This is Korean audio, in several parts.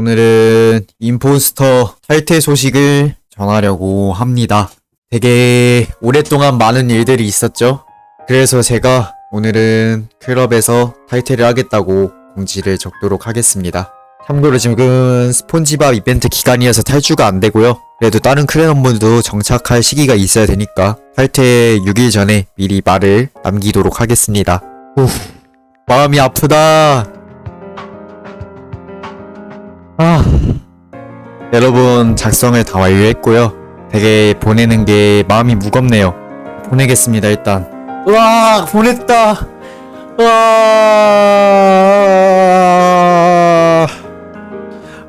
오늘은 임포스터 탈퇴 소식을 전하려고 합니다. 되게 오랫동안 많은 일들이 있었죠. 그래서 제가 오늘은 클럽에서 탈퇴를 하겠다고 공지를 적도록 하겠습니다. 참고로 지금 스폰지밥 이벤트 기간이어서 탈주가 안 되고요. 그래도 다른 크레넘분도 정착할 시기가 있어야 되니까 탈퇴 6일 전에 미리 말을 남기도록 하겠습니다. 후, 마음이 아프다. 아, 여러분 작성을 다 완료했고요. 되게 보내는 게 마음이 무겁네요. 보내겠습니다 일단. 와 보냈다. 와.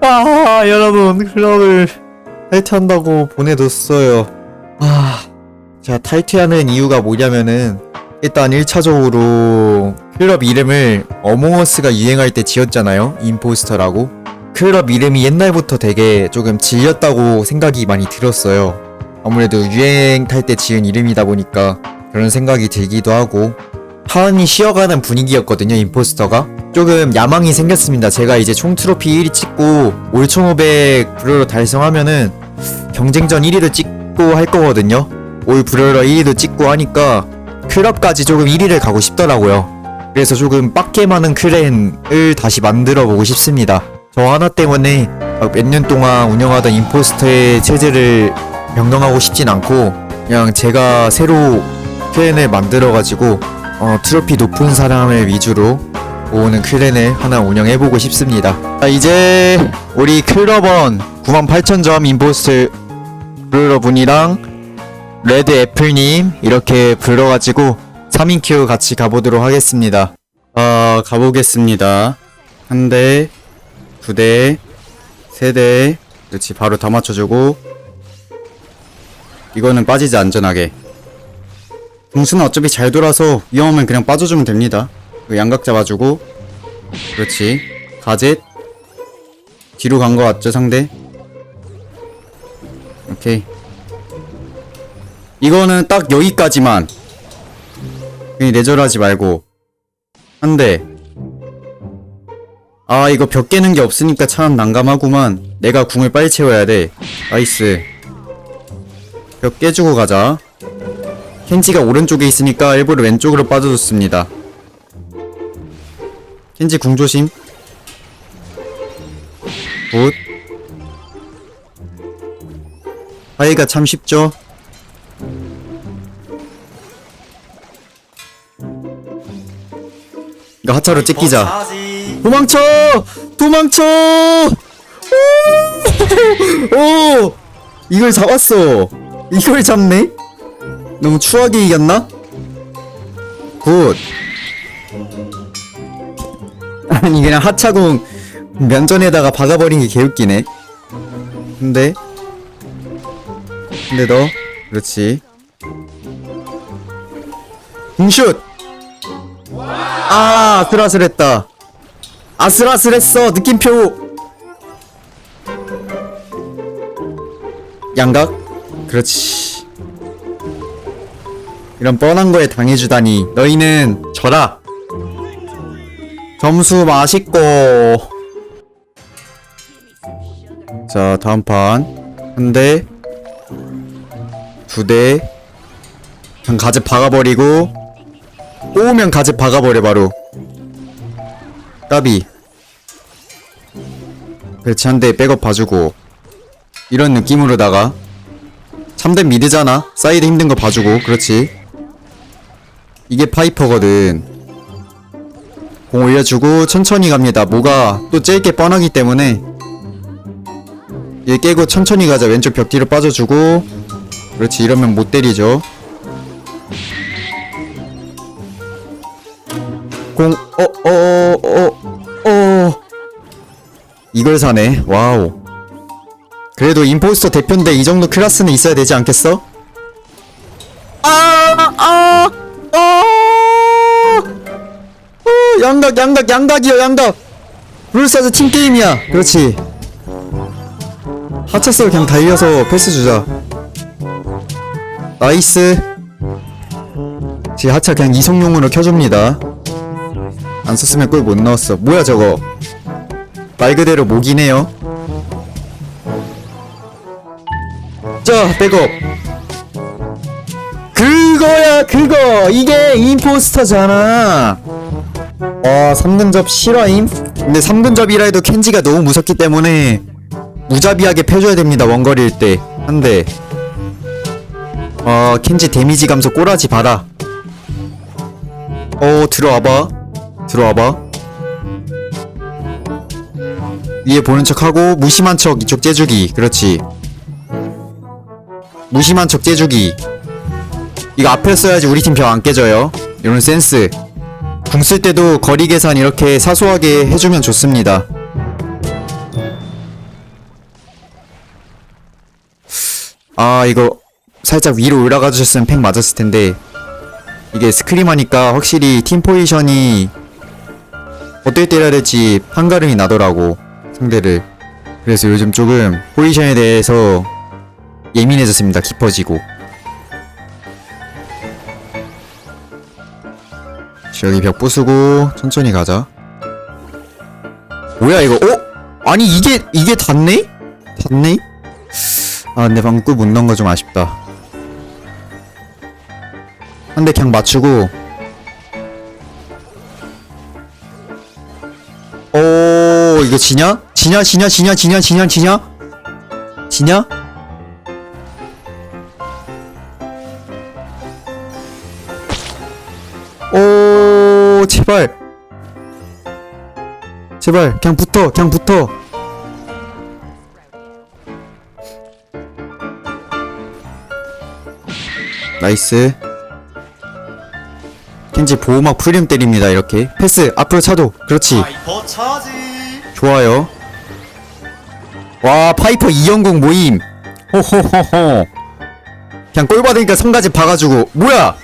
아 여러분 클럽을 탈퇴한다고 보내뒀어요. 아, 자 탈퇴하는 이유가 뭐냐면은 일단 1차적으로 클럽 이름을 어몽어스가 유행할 때 지었잖아요. 임포스터라고. 클럽 이름이 옛날부터 되게 조금 질렸다고 생각이 많이 들었어요. 아무래도 유행 탈 때 지은 이름이다 보니까 그런 생각이 들기도 하고 하은이 쉬어가는 분위기였거든요, 임포스터가. 조금 야망이 생겼습니다. 제가 이제 총 트로피 1위 찍고 올 1500 브롤러 달성하면은 경쟁전 1위도 찍고 할 거거든요. 올 브롤러 1위도 찍고 하니까 클럽까지 조금 1위를 가고 싶더라고요. 그래서 조금 빡게 많은 클랜을 다시 만들어 보고 싶습니다. 저 하나 때문에 몇 년 동안 운영하던 임포스터의 체제를 명령하고 싶진 않고 그냥 제가 새로 클랜을 만들어가지고 어, 트로피 높은 사람을 위주로 모으는 클랜을 하나 운영해보고 싶습니다. 자, 이제 우리 클러번 98,000점 임포스트 브루러 분이랑 레드 애플님 이렇게 불러가지고 3인 큐 같이 가보도록 하겠습니다. 아 가보겠습니다. 한 대, 두 대, 세 대. 그렇지 바로 다 맞춰주고 이거는 빠지지 안전하게. 공수는 어차피 잘 돌아서 위험하면 그냥 빠져주면 됩니다. 그 양각 잡아주고 그렇지 가젯 뒤로 간 거 같죠 상대? 오케이 이거는 딱 여기까지만 괜히 내절하지 말고 한대 아 이거 벽 깨는 게 없으니까 참 난감하구만. 내가 궁을 빨리 채워야 돼. 나이스. 벽 깨주고 가자. 켄지가 오른쪽에 있으니까 일부러 왼쪽으로 빠져줬습니다. 켄지 궁 조심. 굿. 하이가 참 쉽죠? 이거 하차로 찍기자 도망쳐! 도망쳐! 오! 오! 이걸 잡았어! 이걸 잡네? 너무 추하게 이겼나? 굿! 아니 그냥 하차공 면전에다가 박아버린 게 개웃기네 근데 근데 너 그렇지 빙슛 아 아슬아슬했다 아슬아슬했어 느낌표 양각? 그렇지. 이런 뻔한 거에 당해주다니. 너희는 져라 점수 맛있고. 자 다음 판한 대 두 대. 그냥 가지 박아버리고. 꼬우면 가지 박아버려 바로. 까비 그렇지 한대 백업 봐주고 이런 느낌으로다가 3대 미드잖아? 사이드 힘든 거 봐주고 그렇지. 이게 파이퍼거든. 공 올려주고 천천히 갑니다. 뭐가 또 찔게 뻔하기 때문에. 얘 깨고 천천히 가자. 왼쪽 벽 뒤로 빠져주고. 그렇지 이러면 못 때리죠. 공, 어, 어, 어, 어, 이걸 사네. 와우. 그래도 임포스터 대표인데 이 정도 클래스는 있어야 되지 않겠어? 아, 아, 아, 어, 양각, 양각, 양각이요, 양각. 룰사즈 팀게임이야. 그렇지. 하차서 그냥 달려서 패스 주자. 나이스. 제 하차 그냥 이성용으로 켜줍니다. 안 썼으면 골 못 넣었어. 뭐야 저거? 말 그대로 목이네요. 자, 백업. 그거야, 그거. 이게 임포스터잖아. 와, 3근접 실화임? 근데 3근접이라 해도 켄지가 너무 무섭기 때문에 무자비하게 패줘야 됩니다, 원거리일 때. 한 대. 어, 켄지 데미지 감소 꼬라지 봐라. 어, 들어와봐. 들어와봐. 위에 보는 척하고 무심한 척 이쪽 째주기. 그렇지. 무심한 척 째주기. 이거 앞에 써야지 우리 팀 벽 안 깨져요. 이런 센스. 궁 쓸 때도 거리 계산 이렇게 사소하게 해주면 좋습니다. 아 이거 살짝 위로 올라가 주셨으면 팩 맞았을 텐데 이게 스크림 하니까 확실히 팀 포지션이 어떻게 때려야 될지 판가름이 나더라고 상대를. 그래서 요즘 조금 포지션에 대해서 예민해졌습니다. 깊어지고. 자, 여기 벽 부수고 천천히 가자. 뭐야 이거? 어? 아니 이게 이게 닿네? 닿네? 아 근데 방금 꿀 못 넣은 거 좀 아쉽다. 한 대 그냥 맞추고 오 이거 지냐? 지냐 지냐 지냐 지냐 지냐 지냐? 지냐? 오 제발. 제발 그냥 붙어 그냥 붙어. 나이스. 켄지 보호막 프리움 때립니다 이렇게. 패스 앞으로 차도. 그렇지. 차지 좋아요. 와 파이퍼 이영국 모임. 호호호호. 그냥 꼴 받으니까 성가지 봐가지고. 뭐야?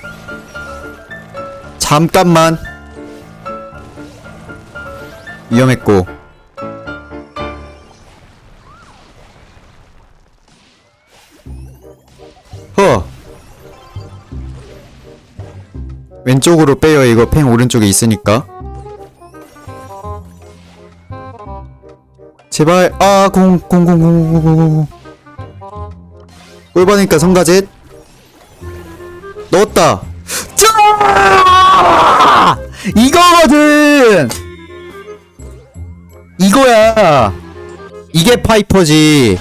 잠깐만. 위험했고. 허. 왼쪽으로 빼요. 이거 팽 오른쪽에 있으니까 제발. 아 공 공 공 공 공공공 꼴 받으니까 성가짓 넣었다. 짜 이거거든! 이거야. 이게 파이퍼지